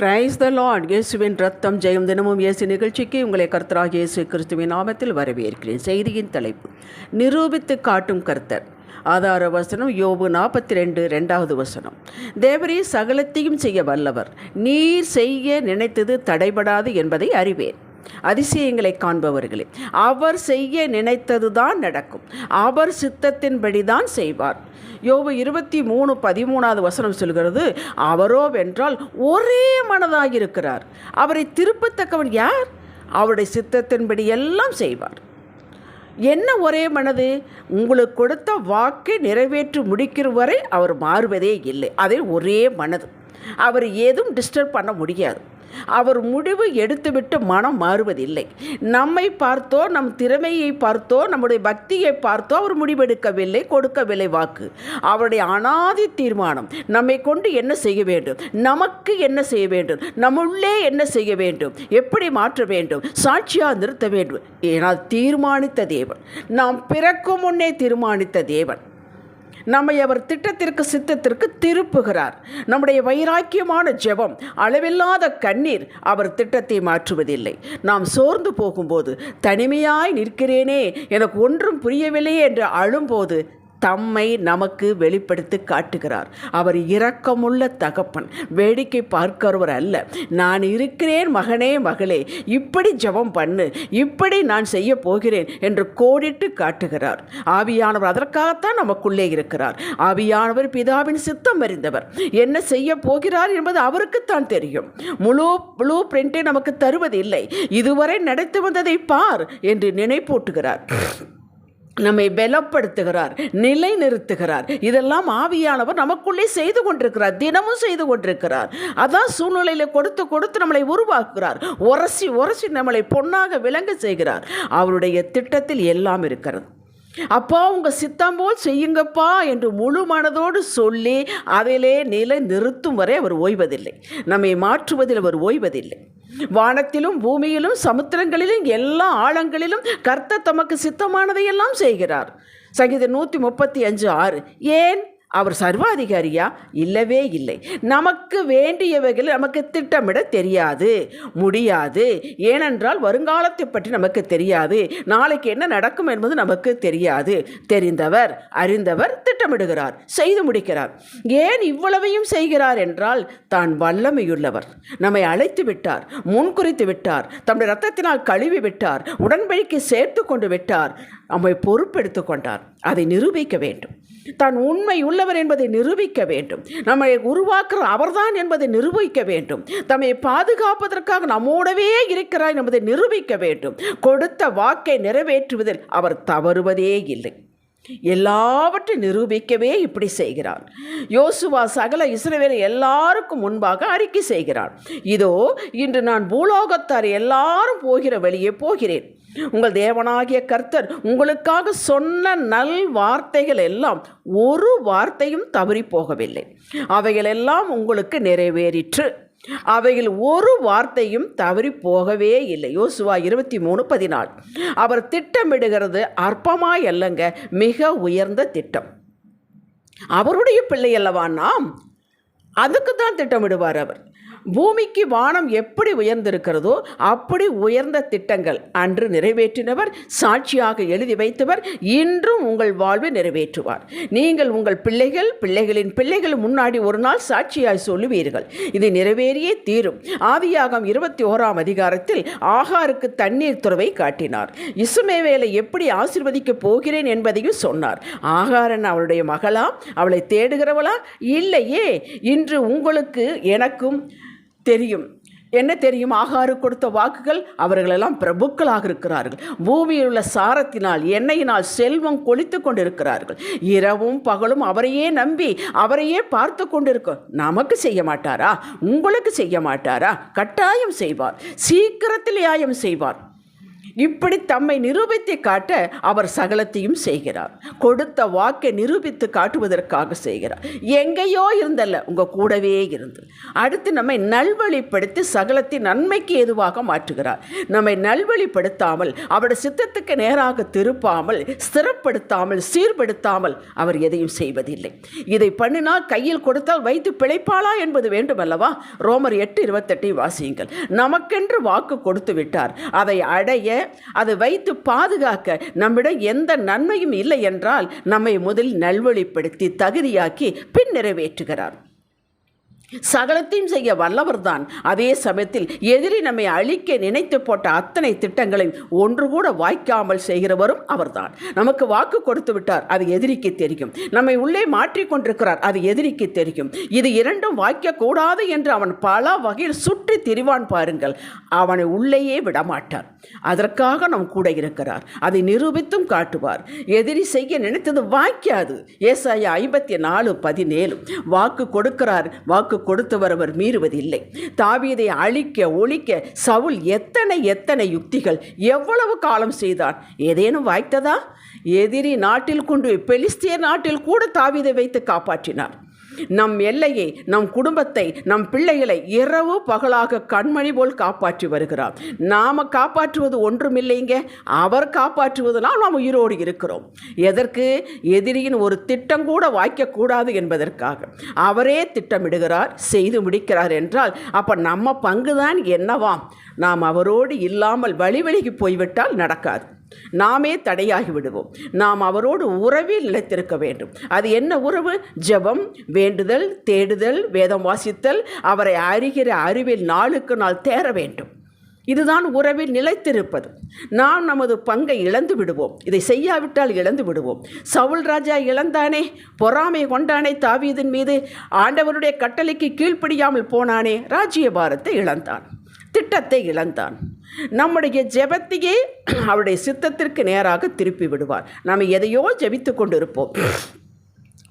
Praise the Lord இயேசுவின் ரத்தம் ஜெயம் தினமும் இயேசு நிகழ்ச்சிக்கு உங்களை கர்த்தராக இயேசு கிறிஸ்துவின் நாமத்தில் வரவேற்கிறேன். செய்தியின் தலைப்பு நிரூபித்து காட்டும் கர்த்தர். ஆதார வசனம் யோபு நாற்பத்தி ரெண்டு ரெண்டாவது வசனம். தேவரே சகலத்தையும் செய்ய வல்லவர். நீர் செய்ய நினைத்தது தடைபடாது என்பதை அறிவேன். அதிசயங்களை காண்பவர்களே அவர் செய்ய நினைத்ததுதான் நடக்கும். அவர் சித்தத்தின்படிதான் செய்வார். யோபு இருபத்தி மூணு பதிமூணாவது வசனம் சொல்கிறது அவரோ வென்றால் ஒரே மனதாக இருக்கிறார். அவரை திருப்பத்தக்கவன் யார்? அவருடைய சித்தத்தின்படி எல்லாம் செய்வார். என்ன ஒரே மனது? உங்களுக்கு கொடுத்த வாக்கை நிறைவேற்றி முடிக்கிற வரை அவர் மாறுவதே இல்லை. அதே ஒரே மனது. அவர் ஏதும் டிஸ்டர்ப் பண்ண முடியாது. அவர் முடிவு எடுத்துவிட்டு மனம் மாறுவதில்லை. நம்மை பார்த்தோ நம் திறமையை பார்த்தோ நம்முடைய பக்தியை பார்த்தோ அவர் முடிவெடுக்கவில்லை கொடுக்கவில்லை வாக்கு. அவருடைய அனாதி தீர்மானம் நம்மை கொண்டு என்ன செய்ய வேண்டும்? நமக்கு என்ன செய்ய வேண்டும்? நம்முள்ளே என்ன செய்ய வேண்டும்? எப்படி மாற்ற வேண்டும்? சாட்சியாக நிறுத்த வேண்டும்? ஏனால் தீர்மானித்த தேவன். நாம் பிறக்கும் முன்னே தீர்மானித்த தேவன். நம்மை அவர் திட்டத்திற்கு சித்தத்திற்கு திருப்புகிறார். நம்முடைய வைராக்கியமான ஜெபம் அளவில்லாத கண்ணீர் அவர் திட்டத்தை மாற்றுவதில்லை. நாம் சோர்ந்து போகும்போது தனிமையாய் நிற்கிறேனே எனக்கு ஒன்றும் புரியவில்லையே என்று அழும்போது தம்மை நமக்கு வெளிப்படுத்தி காட்டுகிறார். அவர் இரக்கமுள்ள தகப்பன். வேடிக்கை பார்க்கிறவர் அல்ல. நான் இருக்கிறேன் மகனே மகளே. இப்படி ஜெபம் பண்ணு. இப்படி நான் செய்ய போகிறேன் என்று கோடிட்டு காட்டுகிறார். ஆவியானவர் அதற்காகத்தான் நமக்குள்ளே இருக்கிறார். ஆவியானவர் பிதாவின் சித்தம் அறிந்தவர். என்ன செய்ய போகிறார் என்பது அவருக்குத்தான் தெரியும். முழு ப்ளூ பிரிண்டை நமக்கு தருவதில்லை. இதுவரை நடத்து வந்ததை பார் என்று நினைப்பூட்டுகிறார். நம்மை பலப்படுத்துகிறார் நிலை நிறுத்துகிறார் இதெல்லாம் ஆவியானவர் நமக்குள்ளே செய்து கொண்டிருக்கிறார் தினமும் செய்து கொண்டிருக்கிறார். அதான் சூழ்நிலையில் கொடுத்து கொடுத்து நம்மளை உருவாக்குகிறார். உரசி உரசி நம்மளை பொன்னாக விளங்க செய்கிறார். அவருடைய திட்டத்தில் எல்லாம் இருக்கிறது. அப்பா உங்கள் சித்தம் போல் செய்யுங்கப்பா என்று முழு மனதோடு சொல்லி அதிலே நிலை நிறுத்தும் வரை அவர் ஓய்வதில்லை. நம்மை மாற்றுவதில் அவர் ஓய்வதில்லை. வானத்திலும் பூமியிலும் சமுத்திரங்களிலும் எல்லா ஆழங்களிலும் கர்த்தர் தமக்கு சித்தமானதையெல்லாம் செய்கிறார். சங்கீதம் நூற்றி முப்பத்தி அஞ்சு ஆறு. ஏன்? அவர் சர்வாதிகாரியா? இல்லவே இல்லை. நமக்கு வேண்டியவைகள் நமக்கு திட்டமிட தெரியாது. முடியாது. ஏனென்றால் வருங்காலத்தை பற்றி நமக்கு தெரியாது. நாளைக்கு என்ன நடக்கும் என்பது நமக்கு தெரியாது. தெரிந்தவர் அறிந்தவர் திட்டமிடுகிறார் செய்து முடிக்கிறார். ஏன் இவ்வளவையும் செய்கிறார் என்றால் தான் வல்லமையுள்ளவர். நம்மை அழைத்து விட்டார் முன்குறித்து விட்டார் தம்முடைய ரத்தத்தினால் கழுவி விட்டார் உடன்படிக்கை சேர்த்து கொண்டு விட்டார் நம்மை பொறுப்பெடுத்து கொண்டார். அதை நிரூபிக்க வேண்டும். தான் உண்மை உள்ளவர் என்பதை நிரூபிக்க வேண்டும். நம்மை உருவாக்குற அவர்தான் என்பதை நிரூபிக்க வேண்டும். தம்மை பாதுகாப்பதற்காக நம்மோடவே இருக்கிறார் என்பதை நிரூபிக்க வேண்டும். கொடுத்த வாக்கை நிறைவேற்றுவதில் அவர் தவறுவதே இல்லை. எல்லாவற்றையும் நிரூபிக்கவே இப்படி செய்கிறார் யோசுவா சகல இஸ்ரவேலை எல்லாருக்கும் முன்பாக அறிக்கை செய்கிறார் இதோ இன்று நான் பூலோகத்தார் எல்லாரும் போகிற வழியே போகிறேன். உங்கள் தேவனாகிய கர்த்தர் உங்களுக்காக சொன்ன நல் வார்த்தைகள் எல்லாம் ஒரு வார்த்தையும் தவறி போகவில்லை. அவைகளெல்லாம் உங்களுக்கு நிறைவேறிற்று. அவையில் ஒரு வார்த்தையும் தவறி போகவே இல்லை. யோசுவா இருபத்தி மூணு பதினாலு. அவர் திட்டமிடுகிறது அற்பமாய் அல்லங்க மிக உயர்ந்த திட்டம். அவருடைய பிள்ளை அல்லவா நாம்? அதுக்கு தான் திட்டமிடுவார் அவர். பூமிக்கு வானம் எப்படி உயர்ந்திருக்கிறதோ அப்படி உயர்ந்த திட்டங்கள் அன்று நிறைவேற்றினவர் சாட்சியாக எழுதி வைத்தவர் இன்றும் உங்கள் வாழ்வை நிறைவேற்றுவார். நீங்கள் உங்கள் பிள்ளைகள் பிள்ளைகளின் பிள்ளைகள் முன்னாடி ஒரு நாள் சாட்சியாய் சொல்லுவீர்கள். இது நிறைவேறியே தீரும். ஆதியாகம் இருபத்தி ஓராம் அதிகாரத்தில் ஆகாருக்கு தண்ணீர் துறவை காட்டினார். இசுமேவேலை எப்படி ஆசிர்வதிக்கப் போகிறேன் என்பதையும் சொன்னார். ஆகாரன் அவளுடைய மகளா? அவளை தேடுகிறவளா? இல்லையே. இன்று உங்களுக்கு எனக்கும் தெரியும். என்ன தெரியும்? ஆகாறு கொடுத்த வாக்குகள் அவர்களெல்லாம் பிரபுக்களாக இருக்கிறார்கள். பூமியில் உள்ள சாரத்தினால் எண்ணெயினால் செல்வம் கொளித்து கொண்டிருக்கிறார்கள். இரவும் பகலும் அவரையே நம்பி அவரையே பார்த்து கொண்டிருக்கோம் நமக்கு செய்ய மாட்டாரா? உங்களுக்கு செய்ய மாட்டாரா? கட்டாயம் செய்வார். சீக்கிரத்தில் நியாயம் செய்வார். இப்படி தம்மை நிரூபித்து காட்ட அவர் சகலத்தையும் செய்கிறார். கொடுத்த வாக்கை நிரூபித்து காட்டுவதற்காக செய்கிறார். எங்கேயோ இருந்தல்ல உங்கள் கூடவே இருந்து. அடுத்து நம்மை நல்வழிப்படுத்தி சகலத்தின் நன்மைக்கு எதுவாக மாற்றுகிறார். நம்மை நல்வழிப்படுத்தாமல் அவருடைய சித்தத்துக்கு நேராக திருப்பாமல் ஸ்திரப்படுத்தாமல் சீர்படுத்தாமல் அவர் எதையும் செய்வதில்லை. இதை பண்ணினால் கையில் கொடுத்தால் வைத்து பிழைப்பாளா என்பது வேண்டுமல்லவா? ரோமர் எட்டு இருபத்தெட்டை வாசியுங்கள். நமக்கென்று வாக்கு கொடுத்து விட்டார். அதை அடைய அதை வைத்து பாதுகாக்க நம்மிடம் எந்த நன்மையும் இல்லை என்றால் நம்மை முதலில் நல்வழிப்படுத்தி தகுதியாக்கி பின் நிறைவேற்றுகிறார். சகலத்தையும் செய்ய வல்லவர்தான் அதே சமயத்தில் எதிரி நம்மை அழிக்க நினைத்து போட்ட அத்தனை திட்டங்களையும் ஒன்று கூட வாய்க்காமல் செய்கிறவரும் அவர்தான். நமக்கு வாக்கு கொடுத்து விட்டார் அது எதிரிக்கு தெரியும். நம்மை உள்ளே மாற்றிக் கொண்டிருக்கிறார் அது எதிரிக்கு தெரியும். இது இரண்டும் வாய்க்கக்கூடாது என்று அவன் பல வகையில் சுற்றி திரிவான் பாருங்கள். அவனை உள்ளேயே விடமாட்டார். அதற்காக நம் கூட இருக்கிறார். அதை நிரூபித்தும் காட்டுவார். எதிரி செய்ய நினைத்தது வாய்க்காது. ஏசாய ஐம்பத்தி நாலு பதினேழு. வாக்கு கொடுக்கிறார் வாக்கு கொடுத்தவர் கொடுத்தவரவர் மீறுவதில்லை. தாவீதை அழிக்க ஒழிக்க சவுல் எத்தனை எத்தனை யுக்திகள் எவ்வளவு காலம் செய்தான்? ஏதேனும் வாய்த்ததா? எதிரி நாட்டில் கொண்டு போய் பெலிஸ்திய நாட்டில் கூட தாவீதை வைத்து காப்பாற்றினார். நம் எல்லையை நம் குடும்பத்தை நம் பிள்ளைகளை இரவு பகலாக கண்மணி போல் காப்பாற்றி வருகிறார். நாம் காப்பாற்றுவது ஒன்றுமில்லைங்க. அவர் காப்பாற்றுவதனால் நாம் உயிரோடு இருக்கிறோம். எதற்கு? எதிரியின் ஒரு திட்டம் கூட வாய்க்கக்கூடாது என்பதற்காக. அவரே திட்டமிடுகிறார் செய்து முடிக்கிறார் என்றால் அப்போ நம்ம பங்குதான் என்னவாம் நாம் அவரோடு இல்லாமல் வழி போய்விட்டால் நடக்காது. நாமே தடையாகி விடுவோம் நாம் அவரோடு உறவில் நிலைத்திருக்க வேண்டும். அது என்ன உறவு? ஜெபம் வேண்டுதல் தேடுதல் வேதம் வாசித்தல் அவரை அறிகிற அறிவில் நாளுக்கு நாள் தேர வேண்டும். இதுதான் உறவில் நிலைத்திருப்பது. நாம் நமது பங்கை இழந்து விடுவோம். இதை செய்யாவிட்டால் இழந்து விடுவோம். சவுல் ராஜா இழந்தானே பொறாமை கொண்டானே தாவீதின் மீது ஆண்டவருடைய கட்டளைக்கு கீழ்ப்படியாமல் போனானே ராஜ்ய பாரத்தை இழந்தான். திட்டத்தை இழந்தான். நம்முடைய ஜெபத்தையே அவருடைய சித்தத்திற்கு நேராக திருப்பி விடுவார். நாம் எதையோ ஜெபித்து கொண்டிருப்போம்.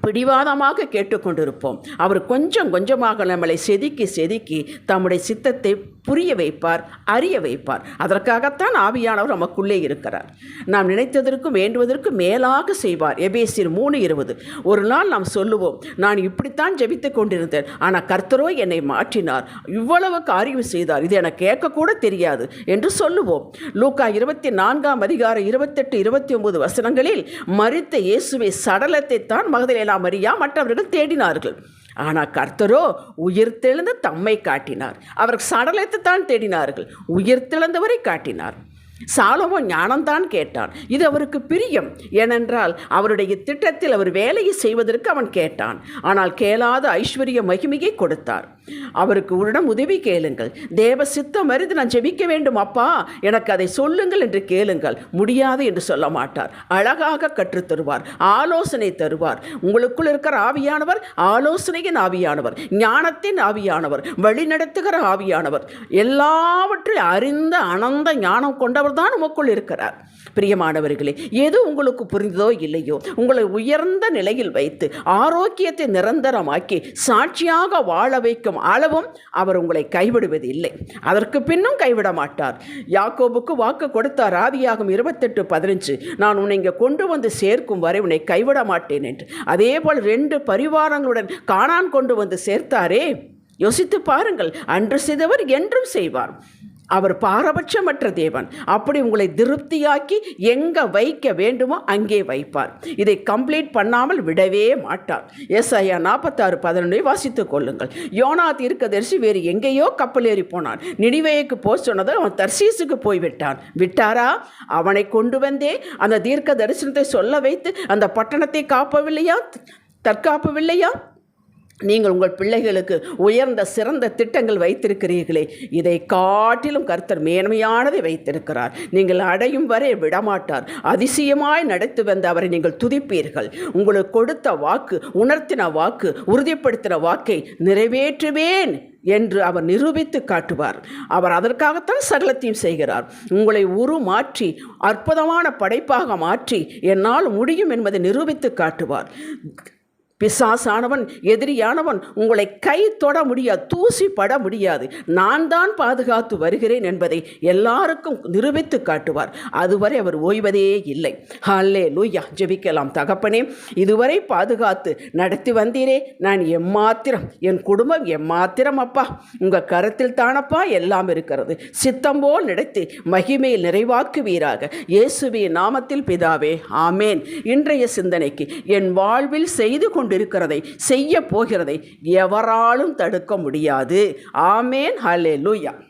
பிடிவாதமாக கேட்டுக்கொண்டிருப்போம் அவர் கொஞ்சம் கொஞ்சமாக நம்மளை செதுக்கி செதுக்கி தம்முடைய சித்தத்தை புரிய வைப்பார் அறிய வைப்பார். அதற்காகத்தான் ஆவியானவர் நமக்குள்ளே இருக்கிறார். நாம் நினைத்ததற்கும் வேண்டுவதற்கும் மேலாக செய்வார். எபேசியர் மூணு இருபது. ஒரு நாள் நாம் சொல்லுவோம் நான் இப்படித்தான் ஜெபித்து கொண்டிருந்தேன். ஆனால் கர்த்தரோ என்னை மாற்றினார். இவ்வளவு காரியம் செய்தார். இது எனக்கு கேட்கக்கூட தெரியாது என்று சொல்லுவோம். லூக்கா இருபத்தி நான்காம் அதிகாரம் இருபத்தெட்டு இருபத்தி ஒன்பது வசனங்களில் மறித்த இயேசுவை சடலத்தை தான் மகதலேலா மரியா மற்றவர்கள் தேடினார்கள். ஆனால் கர்த்தரோ உயிர்த்தெழுந்து தம்மை காட்டினார். அவர் சடலத்தை தான் தேடினார்கள் உயிர்த்தெழுந்தவரை காட்டினார். சாலமோ ஞானம்தான் கேட்டான். இது அவருக்கு பிரியம். ஏனென்றால் அவருடைய திட்டத்தில் அவர் வேலையை செய்வதற்கு அவன் கேட்டான். ஆனால் கேளாத ஐஸ்வர்ய மகிமையை கொடுத்தார். அவருக்கு உன்னிடம் உதவி கேளுங்கள். தேவ சித்தம் அறிந்து நான் ஜெபிக்க வேண்டும் அப்பா. எனக்கு அதை சொல்லுங்கள் என்று கேளுங்கள். முடியாது என்று சொல்ல மாட்டார். அழகாக கற்றுத் தருவார். ஆலோசனை தருவார். உங்களுக்குள் இருக்கிற ஆவியானவர் ஆலோசனையின் ஆவியானவர். ஞானத்தின் ஆவியானவர். வழிநடத்துகிற ஆவியானவர். எல்லாவற்றையும் அறிந்த அனந்த ஞானம் கொண்டவர் தான் உமக்குள் இருக்கிறார். பிரியமானவர்களே எது உங்களுக்கு புரிந்ததோ இல்லையோ உங்களை உயர்ந்த நிலையில் வைத்து ஆரோக்கியத்தை நிரந்தரமாக்கி சாட்சியாக வாழ வைக்கும் அளவும் அவர் உங்களை கைவிடுவது இல்லை அதற்கு பின்னும் கைவிட மாட்டார். யாக்கோபுக்கு வாக்கு கொடுத்தார் ஆவியாகும் இருபத்தெட்டு பதினஞ்சு நான் உன்னை இங்கே கொண்டு வந்து சேர்க்கும் வரை உன்னை கைவிட மாட்டேன் என்று. அதே போல் ரெண்டு பரிவாரங்களுடன் காணான் கொண்டு வந்து சேர்த்தாரே? யோசித்து பாருங்கள் அன்று செய்தவர் என்றும் செய்வார். அவர் பாரபட்சமற்ற தேவன். அப்படி உங்களை திருப்தியாக்கி எங்கே வைக்க வேண்டுமோ அங்கே வைப்பார். இதை கம்ப்ளீட் பண்ணாமல் விடவே மாட்டார். எஸ் ஐயா நாற்பத்தாறு பதினொன்றை வாசித்துக் கொள்ளுங்கள். யோனா தீர்க்கதரிசி வேறு எங்கேயோ கப்பல் ஏறி போனான். நினிவேக்கு போக சொன்னதை அவன் தர்சீசுக்கு போய்விட்டான். விட்டாரா? அவனை கொண்டு வந்தே. அந்த தீர்க்க தரிசனத்தை சொல்ல வைத்து அந்த பட்டணத்தை காப்பவில்லையா? தற்காப்பவில்லையா? நீங்கள் உங்கள் பிள்ளைகளுக்கு உயர்ந்த சிறந்த திட்டங்கள் வைத்திருக்கிறீர்களே. இதை காட்டிலும் கர்த்தர் மேன்மையானதை வைத்திருக்கிறார். நீங்கள் அடையும் வரை விடமாட்டார். அதிசயமாய் நடத்தி வந்த அவரை நீங்கள் துதிப்பீர்கள். உங்களுக்கு கொடுத்த வாக்கு உணர்த்தின வாக்கு உறுதிப்படுத்தின வாக்கை நிறைவேற்றுவேன் என்று அவர் நிரூபித்து காட்டுவார். அவர் அதற்காகத்தான் சகலத்தையும் செய்கிறார். உங்களை உருமாற்றி அற்புதமான படைப்பாக மாற்றி என்னால் முடியும் என்பதை நிரூபித்து காட்டுவார். பிசாசானவன் எதிரியானவன் உங்களை கை தொட முடியாது தூசி பட முடியாது. நான் தான் பாதுகாத்து வருகிறேன் என்பதை எல்லாருக்கும் நிரூபித்து காட்டுவார். அதுவரை அவர் ஓய்வதே இல்லை. ஹாலே லூயா ஜெபிக்கலாம் தகப்பனே. இதுவரை பாதுகாத்து நடத்தி வந்தீரே. நான் எம்மாத்திரம் என் குடும்பம் எம்மாத்திரம் அப்பா. உங்கள் கரத்தில் தானப்பா எல்லாம் இருக்கிறது. சித்தம் போல் நடத்தி மகிமையில் நிறைவாக்குவீராக. இயேசுவின் நாமத்தில் பிதாவே ஆமேன். இன்றைய சிந்தனைக்கு என் வாழ்வில் செய்து கொண்டு கொண்டிருக்கிறதை செய்ய போகிறதை எவராலும் தடுக்க முடியாது. ஆமேன். ஹலே லூயா